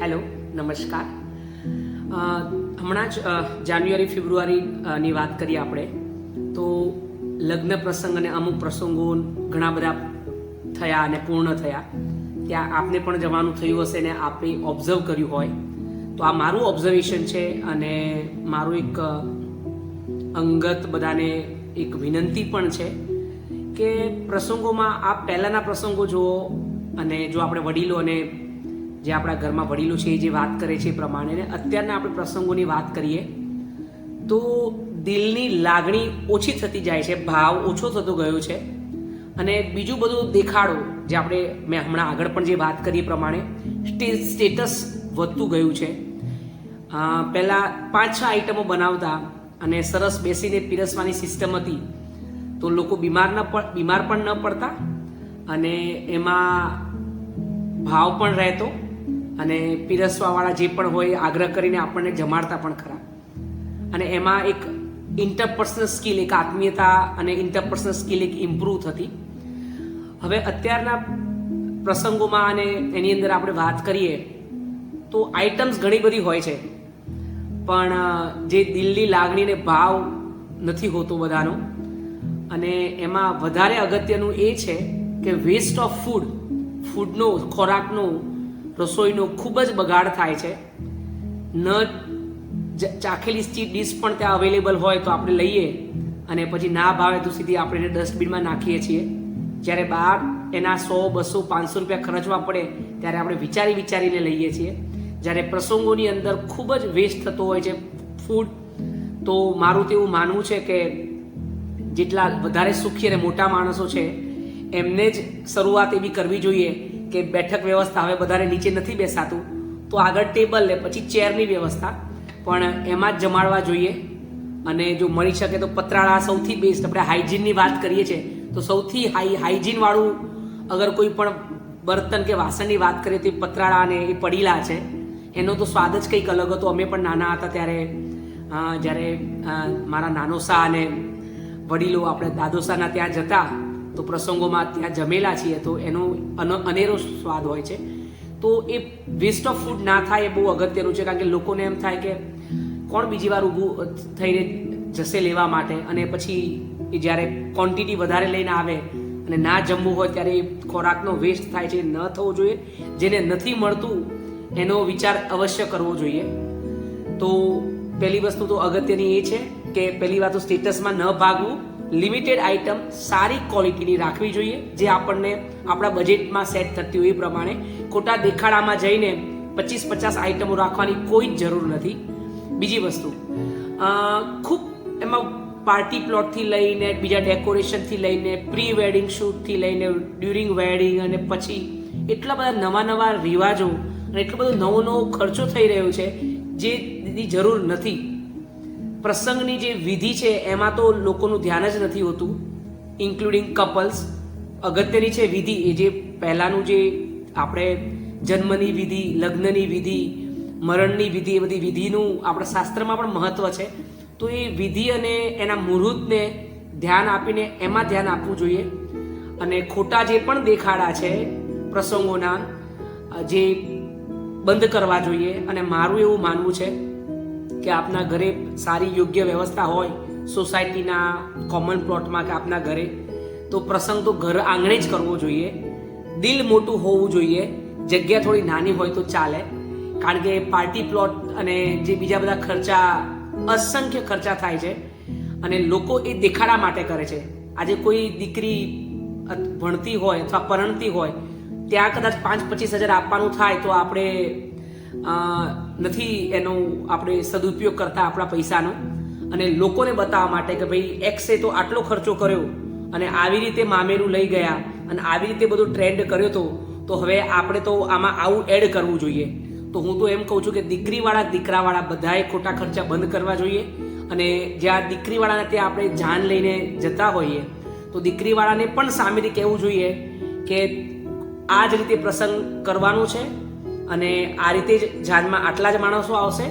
Hello, નમસ્કાર. હમણાં જ જાન્યુઆરી, ફેબ્રુઆરીની વાત કરીએ આપણે, તો લગ્ન પ્રસંગ અને અમુક પ્રસંગો ઘણા બધા થયા અને પૂર્ણ થયા. ત્યાં આપને પણ જવાનું થયું હશે ને આપણે ઓબ્ઝર્વ કર્યું હોય. તો આ મારું ઓબ્ઝર્વેશન છે અને મારું એક અંગત બધાને એક વિનંતી પણ છે કે પ્રસંગોમાં આ પહેલાંના પ્રસંગો જુઓ અને જો આપણે વડીલો અને જે આપણા ઘરમાં વડીલો છે એ જે વાત કરે છે એ પ્રમાણે ને અત્યારના આપણે પ્રસંગોની વાત કરીએ, તો દિલની લાગણી ઓછી થતી જાય છે, ભાવ ઓછો થતો ગયો છે. અને બીજું બધું દેખાડો, જે આપણે મેં હમણાં આગળ પણ જે વાત કરી એ પ્રમાણે, સ્ટે- સ્ટેટસ વધતું ગયું છે. પહેલાં પાંચ છ આઈટમો બનાવતા અને સરસ બેસીને પીરસવાની સિસ્ટમ હતી, તો લોકો બીમાર ન બીમાર પણ ન પડતા અને એમાં ભાવ પણ રહેતો. અને પીરસવાવાળા જે પણ હોય આગ્રહ કરીને આપણને જમાડતા પણ ખરા. અને એમાં એક ઇન્ટરપર્સનલ સ્કિલ એક આત્મીયતા અને ઇન્ટરપર્સનલ સ્કિલ એક ઇમ્પ્રૂવ થતી. હવે અત્યારના પ્રસંગોમાં અને એની અંદર આપણે વાત કરીએ તો આઇટમ્સ ઘણી બધી હોય છે. પણ જે દિલની લાગણીને ભાવ નથી હોતો બધાનો. અને એમાં વધારે અગત્યનું એ છે કે વેસ્ટ ઓફ ફૂડ ફૂડનો ખોરાકનો રસોઈનો ખૂબ જ બગાડ થાય છે. ન ચાખેલી સ્ટી ડીશ પણ ત્યાં અવેલેબલ હોય તો આપણે લઈએ અને પછી ના ભાવે તો સીધી આપણે એને ડસ્ટબિનમાં નાખીએ છીએ. જ્યારે બહાર એના સો, બસો, પાંચસો રૂપિયા ખર્ચવા પડે ત્યારે આપણે વિચારી વિચારીને લઈએ છીએ. જ્યારે પ્રસંગોની અંદર ખૂબ જ વેસ્ટ થતો હોય છે ફૂડ તો મારું તો એવું માનવું છે કે જેટલા વધારે સુખી અને મોટા માણસો છે, એમને જ શરૂઆત એવી કરવી જોઈએ કે બેઠક વ્યવસ્થા હવે બધાને નીચે નથી બેસાતું, તો આગળ ટેબલ ને પછી ચેરની વ્યવસ્થા. પણ એમાં જ જમાડવા જોઈએ. અને જો મળી શકે તો પતરાળા સૌથી બેસ્ટ આપણે હાઇજીનની વાત કરીએ છીએ, તો સૌથી હાઈ હાઇજીનવાળું અગર કોઈ પણ બર્તન કે વાસણની વાત કરીએ તો એ પતરાળા અને એ પડીલા છે. એનો તો સ્વાદ જ કંઈક અલગ હતો. અમે પણ નાના હતા ત્યારે જ્યારે મારા મારા નાનોસા અને વડીલો આપણે દાદોસાના ત્યાં જતા તો પ્રસંગોમાં ત્યાં જમેલા છીએ તો એનો અન- અનેરો સ્વાદ હોય છે. તો એ વેસ્ટ ઓફ ફૂડ ના થાય એ બહુ અગત્યનું છે, કારણ કે લોકોને એમ થાય કે કોણ બીજી વાર ઊભું થઈને જશે લેવા માટે અને પછી એ જ્યારે ક્વોન્ટિટી વધારે લઈને આવે અને ના જમવું હોય ત્યારે એ ખોરાકનો વેસ્ટ થાય છે ન થવો જોઈએ. જેને નથી મળતું એનો વિચાર અવશ્ય કરવો જોઈએ. તો પહેલી વસ્તુ તો અગત્યની એ છે કે પહેલી વાત તો સ્ટેટસમાં ન ભાગવું. લિમિટેડ આઇટમ સારી ક્વોલિટીની રાખવી જોઈએ, જે આપણને આપણા બજેટમાં સેટ થતી હોય એ પ્રમાણે. ખોટા દેખાડામાં જઈને પચીસ પચાસ આઇટમો રાખવાની કોઈ જ જરૂર નથી. બીજી વસ્તુ ખૂબ એમાં પાર્ટી પ્લોટથી લઈને, બીજા ડેકોરેશનથી લઈને પ્રી વેડિંગ શૂટથી લઈને, ડ્યુરિંગ વેડિંગ અને પછી એટલા બધા નવા નવા રિવાજો અને એટલો બધો નવો નવો ખર્ચો થઈ રહ્યો છે જેની જરૂર નથી. પ્રસંગની જે વિધિ છે, એમાં તો લોકોનું ધ્યાન જ નથી હોતું ઇન્ક્લુડિંગ કપલ્સ અગત્યની છે વિધિ એ જે પહેલાંનું જે આપણે જન્મની વિધિ, લગ્નની વિધિ, મરણની વિધિ, એ બધી વિધિનું આપણા શાસ્ત્રમાં પણ મહત્ત્વ છે. તો એ વિધિ અને એના મુહૂર્તને ધ્યાન આપીને એમાં ધ્યાન આપવું જોઈએ. અને ખોટા જે પણ દેખાડા છે પ્રસંગોના, જે બંધ કરવા જોઈએ અને મારું એવું માનવું છે કે આપના ઘરે સારી યોગ્ય વ્યવસ્થા હોય સોસાયટીના કોમન પ્લોટમાં કે આપના ઘરે, તો પ્રસંગ તો ઘર આંગણે જ કરવો જોઈએ. દિલ મોટું હોવું જોઈએ. જગ્યા થોડી નાની હોય તો ચાલે. કારણ કે પાર્ટી પ્લોટ અને જે બીજા બધા ખર્ચા, અસંખ્ય ખર્ચા થાય છે અને લોકો એ દેખાડા માટે કરે છે. આજે કોઈ દીકરી ભણતી હોય અથવા પરણતી હોય, ત્યાં કદાચ પાંચ પચીસ હજાર આપવાનું થાય તો આપણે નથી એનો આપણે સદુપયોગ કરતા આપણા પૈસાનો. અને લોકોને બતાવવા માટે કે ભાઈ એક્સે તો આટલો ખર્ચો કર્યો અને આવી રીતે મામેરું લઈ ગયા અને આવી રીતે બધો ટ્રેન્ડ કર્યો તો તો હવે આપણે તો આમાં આવું એડ કરવું જોઈએ. તો હું તો એમ કહું છું કે દીકરીવાળા દીકરાવાળા બધાએ ખોટા ખર્ચા બંધ કરવા જોઈએ. અને જ્યાં દીકરીવાળાને ત્યાં આપણે જાન લઈને જતા હોઈએ, તો દીકરીવાળાને પણ સામેથી કહેવું જોઈએ કે આ જ રીતે પ્રસંગ કરવાનો છે. અને આ રીતે જ જાનમાં આટલા જ માણસો આવશે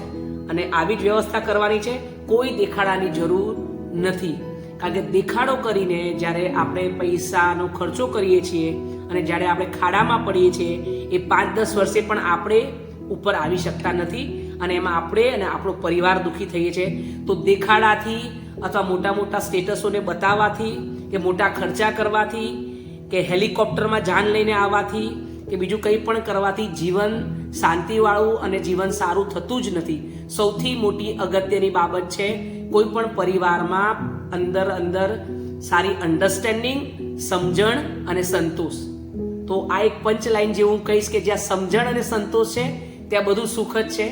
અને આવી જ વ્યવસ્થા કરવાની છે, કોઈ દેખાડાની જરૂર નથી. કારણ કે દેખાડો કરીને જ્યારે આપણે પૈસાનો ખર્ચો કરીએ છીએ અને જ્યારે આપણે ખાડામાં પડીએ છીએ, એ પાંચ દસ વર્ષે પણ આપણે ઉપર આવી શકતા નથી અને એમાં આપણે અને આપણો પરિવાર દુઃખી થઈએ છીએ તો દેખાડાથી અથવા મોટા મોટા સ્ટેટસોને બતાવવાથી કે મોટા ખર્ચા કરવાથી કે હેલિકોપ્ટરમાં જાન લઈને આવવાથી કે બીજું કંઈ પણ કરવાથી જીવન શાંતિવાળું અને જીવન સારું થતું જ નથી. સૌથી મોટી અગત્યની બાબત છે કોઈ પણ પરિવારમાં અંદર અંદર સારી અન્ડરસ્ટેન્ડિંગ સમજણ અને સંતોષ. તો આ એક પંચ લાઈન જેવું હું કહીશ કે જ્યાં સમજણ અને સંતોષ છે, ત્યાં બધું સુખ જ છે.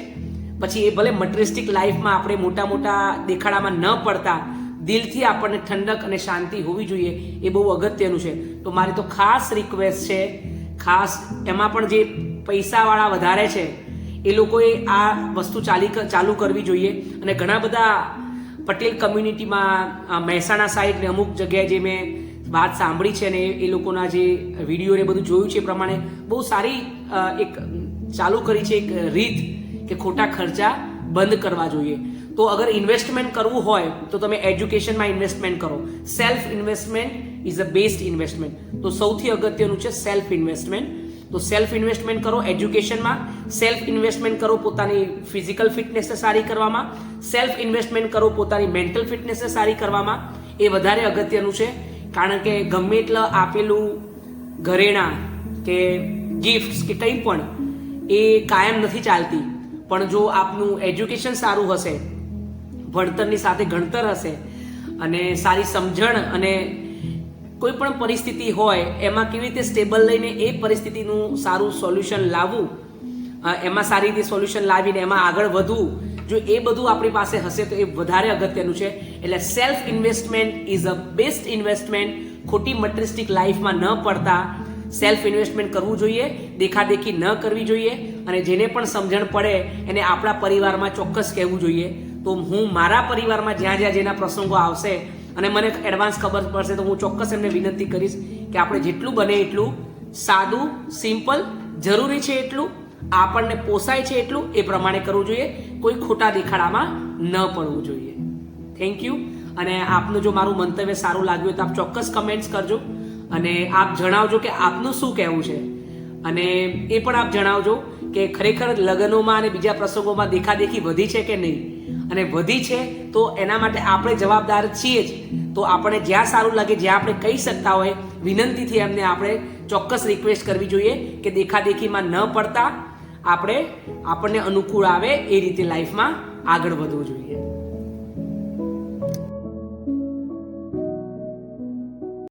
પછી એ ભલે મટરિસ્ટિક લાઈફમાં આપણે મોટા મોટા દેખાડામાં ન પડતા, દિલથી આપણને ઠંડક અને શાંતિ હોવી જોઈએ એ બહુ અગત્યનું છે. તો મારી તો ખાસ રિક્વેસ્ટ છે ખાસ એમાં પણ જે પૈસાવાળા વધારે છે, એ લોકોએ આ વસ્તુ ચાલી ચાલુ કરવી જોઈએ. અને ઘણા બધા પટેલ કમ્યુનિટીમાં મહેસાણા સાઈડ ને અમુક જગ્યાએ જે મેં વાત સાંભળી છે ને, એ લોકોના જે વીડિયો ને બધું જોયું છે એ પ્રમાણે બહુ સારી એક ચાલુ કરી છે એક રીત કે ખોટા ખર્ચા બંધ કરવા જોઈએ. તો અગર ઇન્વેસ્ટમેન્ટ કરવું હોય, તો તમે એજ્યુકેશનમાં ઇન્વેસ્ટમેન્ટ કરો. Self investment is a best investment તો સૌથી અગત્યનું છે સેલ્ફ ઇન્વેસ્ટમેન્ટ તો સેલ્ફ ઇન્વેસ્ટમેન્ટ કરો એજ્યુકેશનમાં સેલ્ફ ઇન્વેસ્ટમેન્ટ કરો પોતાની ફિઝિકલ ફિટનેસને સારી કરવામાં. સેલ્ફ ઇન્વેસ્ટમેન્ટ કરો પોતાની મેન્ટલ ફિટનેસને સારી કરવામાં. એ વધારે અગત્યનું છે. કારણ કે ગમે એટલે આપેલું ઘરેણાં કે ગિફ્ટ્સ કે કંઈ પણ, એ કાયમ નથી ચાલતી. પણ જો આપનું એજ્યુકેશન સારું હશે, ભણતરની સાથે ગણતર હશે, અને સારી સમજણ અને કોઈ પણ પરિસ્થિતિ હોય, એમાં કેવી રીતે સ્ટેબલ લઈને એ પરિસ્થિતિનું સારું સોલ્યુશન લાવવું એમાં સારી રીતે સોલ્યુશન લાવીને એમાં આગળ વધવું, જો એ બધું આપણી પાસે હશે તો એ વધારે અગત્યનું છે. એટલે self investment is a best investment ખોટી મટરિસ્ટિક લાઈફમાં ન પડતા સેલ્ફ ઇન્વેસ્ટમેન્ટ કરવું જોઈએ, દેખાદેખી ન કરવી જોઈએ, અને જેને પણ સમજણ પડે, એને આપણા પરિવારમાં ચોક્કસ કહેવું જોઈએ. તો હું મારા પરિવારમાં જ્યાં જ્યાં જેના પ્રસંગો આવશે અને મને એડવાન્સ ખબર પડશે તો હું ચોક્કસ એમને વિનંતી કરીશ કે આપણે જેટલું બને એટલું સાદું સિમ્પલ જરૂરી છે એટલું, આપણને પોસાય છે એટલું, એ પ્રમાણે કરવું જોઈએ. કોઈ ખોટા દેખાડામાં ન પડવું જોઈએ. થેન્ક યુ અને આપનું જો મારું મંતવ્ય સારું લાગ્યું તો આપ ચોક્કસ કમેન્ટ્સ કરજો. અને આપ જણાવજો કે આપનું શું કહેવું છે. અને એ પણ આપ જણાવજો કે ખરેખર લગ્નોમાં અને બીજા પ્રસંગોમાં દેખાદેખી વધી છે કે નહીં? અને વધી છે, તો એના માટે આપણે જવાબદાર છીએ જ. તો આપણે જ્યાં સારું લાગે, જ્યાં આપણે કહી શકતા હોય, વિનંતીથી એમને આપણે ચોક્કસ રિક્વેસ્ટ કરવી જોઈએ કે દેખાદેખીમાં ન પડતા આપણે આપણને અનુકૂળ આવે એ રીતે લાઈફમાં આગળ વધવું જોઈએ.